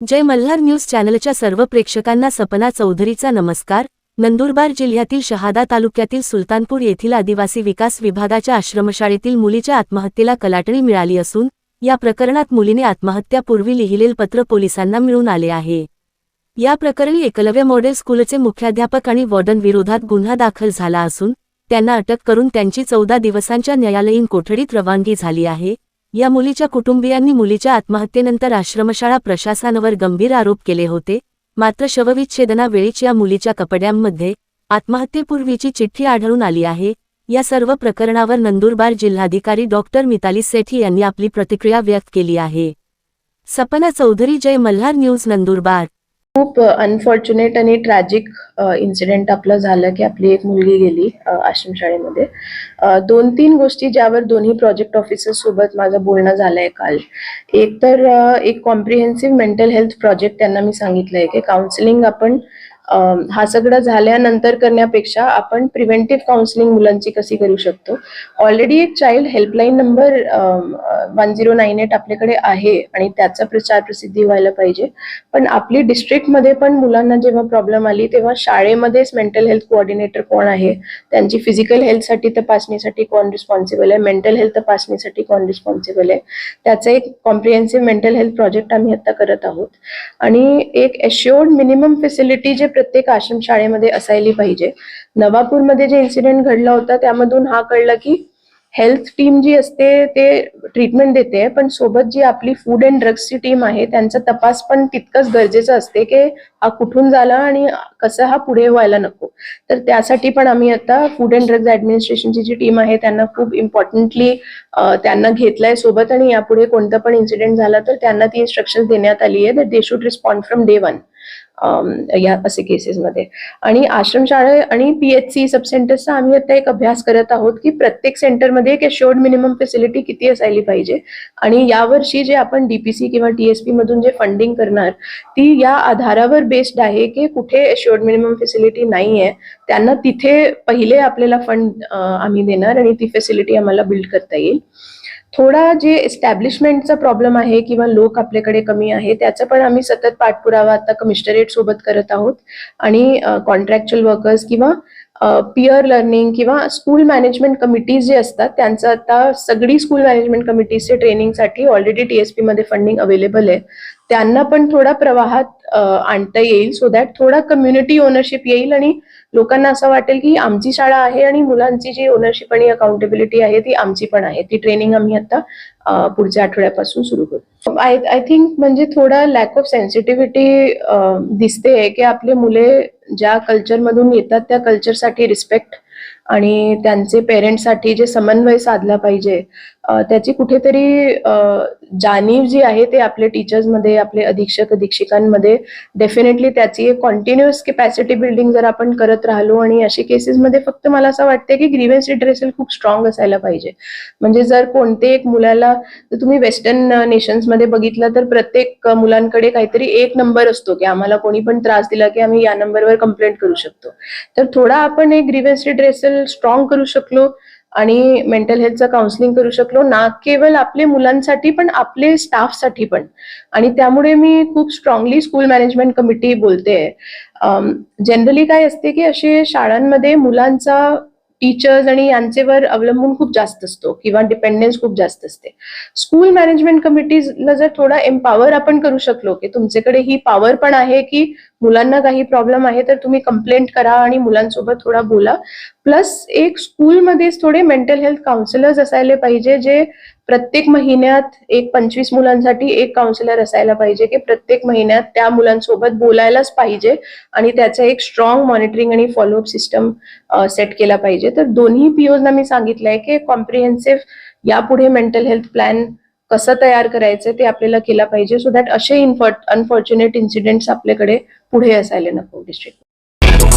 जय Malhar news चॅनलच्या सर्व प्रेक्षकांना सपना चौधरीचा नमस्कार. नंदुरबार जिल्ह्यातील शहादा तालुक्यातील सुलतानपूर येथील आदिवासी विकास विभागाच्या आश्रमशाळेतील मुलीच्या आत्महत्येला कलाटणी मिळाली असून या प्रकरणात मुलीने आत्महत्यापूर्वी लिहिलेल पत्र पोलिसांना मिळून आले आहे. या प्रकरणी एकलव्य मॉडेल स्कूलचे मुख्याध्यापक आणि वॉर्डन विरोधात गुन्हा दाखल झाला असून त्यांना अटक करून त्यांची चौदा दिवसांच्या न्यायालयीन कोठडीत रवानगी झाली आहे. या मुलीच्या कुटुंबियांनी मुलीच्या आत्महत्येनंतर आश्रमशाळा प्रशासनावर गंभीर आरोप केले होते. मात्र शवविच्छेदनावेळीच या मुलीच्या कपड्यांमध्ये आत्महत्येपूर्वीची चिठ्ठी आढळून आली आहे. या सर्व प्रकरणावर नंदुरबार जिल्हाधिकारी डॉक्टर मिताली सेठी यांनी आपली प्रतिक्रिया व्यक्त केली आहे. सपना चौधरी जय मल्हार न्यूज नंदुरबार. खूप अनफॉर्च्युनेट आणि ट्रॅजिक इन्सिडेंट आपलं झालं की आपली एक मुलगी गेली आश्रम आश्रमशाळेमध्ये दोन तीन गोष्टी ज्यावर दोन्ही प्रोजेक्ट ऑफिसर सोबत माझं बोलणं झालंय काल. एक तर एक कॉम्प्रिहेन्सिव्ह मेंटल हेल्थ प्रोजेक्ट त्यांना मी सांगितलंय की काउन्सिलिंग आपण हा सगळं झाल्यानंतर करण्यापेक्षा आपण प्रिव्हेंटिव्ह काउन्सिलिंग मुलांची कशी करू शकतो? ऑलरेडी एक child helpline number one zero nine eight आपल्याकडे आहे आणि त्याचा प्रचार प्रसिद्धी व्हायला पाहिजे. पण आपली डिस्ट्रिक्टमध्ये पण मुलांना जेव्हा प्रॉब्लेम आली तेव्हा शाळेमध्येच मेंटल हेल्थ कोऑर्डिनेटर कोण आहे? त्यांची फिजिकल हेल्थसाठी तपासणीसाठी कोण रिस्पॉन्सिबल आहे? मेंटल हेल्थ तपासणीसाठी कोण रिस्पॉन्सिबल आहे? त्याचा एक कॉम्प्रिहेन्सिव्ह मेंटल हेल्थ प्रोजेक्ट आम्ही आता करत आहोत. आणि एक एश्युअर्ड मिनिमम फेसिलिटी जे प्रत्येक आश्रम शाळेमध्ये असायली पाहिजे. नवापूरमध्ये जे इन्सिडेंट घडला होता त्यामधून हा कळला की हेल्थ टीम जी असते ते ट्रीटमेंट देते पण सोबत जी आपली फूड अँड ड्रग्सची टीम आहे त्यांचा तपास पण तितकंच गरजेचं असते की हा कुठून झाला आणि कसं हा पुढे व्हायला नको. तर त्यासाठी पण आम्ही आता फूड अँड ड्रग्ज ऍडमिनिस्ट्रेशनची जी टीम आहे त्यांना खूप इम्पॉर्टंटली त्यांना घेतलंय सोबत आणि यापुढे कोणता पण इन्सिडेंट झाला तर त्यांना ती इन्स्ट्रक्शन देण्यात आली आहे they should respond from day one या असे केसेसमध्ये आणि आश्रमशाळा आणि पीएचसी सब सेंटरचा आम्ही आता एक अभ्यास करत आहोत की प्रत्येक सेंटरमध्ये एक शोर्ड मिनिमम फेसिलिटी किती असायली पाहिजे. आणि यावर्षी जे आपण डीपीसी किंवा टीएसपी मधून जे फंडिंग करणार ती या आधारावर बेस्ड आहे की कुठे शोर्ड मिनिमम फेसिलिटी नाही आहे त्यांना तिथे पहिले आपल्याला फंड आम्ही देणार आणि ती फॅसिलिटी आम्हाला बिल्ड करता येईल. थोडा जे एस्टॅब्लिशमेंटचा प्रॉब्लेम आहे किंवा लोक आपल्याकडे कमी आहे त्याचा पण आम्ही सतत पाठपुरावा आता कमिशनरेट सोबत करत आहोत. आणि कॉन्ट्रॅक्च्युअल वर्कर्स किंवा पियर लर्निंग किंवा स्कूल मॅनेजमेंट कमिटीज जे असतात त्यांचं आता सगळी स्कूल मॅनेजमेंट कमिटीजचे ट्रेनिंगसाठी ऑलरेडी टीएसपी मध्ये फंडिंग अवेलेबल आहे. त्यांना पण थोडा प्रवाहात आणता येईल. सो दॅट थोडा कम्युनिटी ओनरशिप येईल आणि लोकांना असं वाटेल की आमची शाळा आहे आणि मुलांची जी ओनरशिप आणि अकाउंटेबिलिटी आहे ती आमची पण आहे. ती ट्रेनिंग आम्ही आता पुढच्या आठवड्यापासून सुरू करू. आय आय थिंक म्हणजे थोडा लॅक ऑफ सेन्सिटिव्हिटी दिसते की आपले मुले ज्या कल्चरमधून येतात त्या कल्चरसाठी रिस्पेक्ट आणि त्यांचे पेरेंट्ससाठी जे समन्वय साधला पाहिजे. त्याची कुठेतरी जाणीव जी आहे ते आपले टीचर्समध्ये आपले अधीक्षक अधीक्षिकांमध्ये डेफिनेटली त्याची एक कॉन्टिन्युअस कॅपॅसिटी बिल्डिंग जर आपण करत राहिलो आणि अशी केसेसमध्ये फक्त मला असं वाटतं की ग्रीव्हन्स रिड्रेसल खूप स्ट्रॉंग असायला पाहिजे. म्हणजे जर कोणते एक मुलाला जर तुम्ही वेस्टर्न नेशन्समध्ये बघितलं तर प्रत्येक मुलांकडे काहीतरी एक नंबर असतो की आम्हाला कोणी पण त्रास दिला की आम्ही या नंबरवर कंप्लेंट करू शकतो. तर थोडा आपण एक ग्रीव्हन्स रिड्रेसल स्ट्रॉंग करू शकलो आणि मेंटल हेल्थचं काउन्सिलिंग करू शकलो. ना केवळ आपले मुलांसाठी पण आपले स्टाफसाठी पण. आणि त्यामुळे मी खूप स्ट्रॉंगली स्कूल मॅनेजमेंट कमिटी बोलते. जनरली काय असते की असे शाळांमध्ये मुलांचा टीचर्स आणि यांचेवर अवलंबून खूप जास्त असतो किंवा डिपेंडन्स खूप जास्त असते. स्कूल मॅनेजमेंट कमिटीजला जर थोडा एम्पावर आपण करू शकलो की तुमच्याकडे ही पॉवर पण आहे की मुलांना काही प्रॉब्लेम आहे तर तुम्ही कंप्लेंट करा आणि मुलांसोबत थोडा बोला. प्लस एक स्कूलमध्येच थोडे मेंटल हेल्थ काउन्सिलर्स असायला पाहिजे जे प्रत्येक महिन्यात एक पंचवीस मुलांसाठी एक काउन्सिलर असायला पाहिजे की प्रत्येक महिन्यात त्या मुलांसोबत बोलायलाच पाहिजे आणि त्याचं एक स्ट्रॉंग मॉनिटरिंग आणि फॉलोअप सिस्टम सेट केला पाहिजे. तर दोन्ही पीओजना मी सांगितलंय की कॉम्प्रिहेन्सिव्ह यापुढे मेंटल हेल्थ प्लॅन कसं तयार करायचं ते आपल्याला केला पाहिजे सो दॅट असे अनफॉर्च्युनेट इन्सिडेंट्स आपल्याकडे पुढे असायला नको डिस्ट्रिक्ट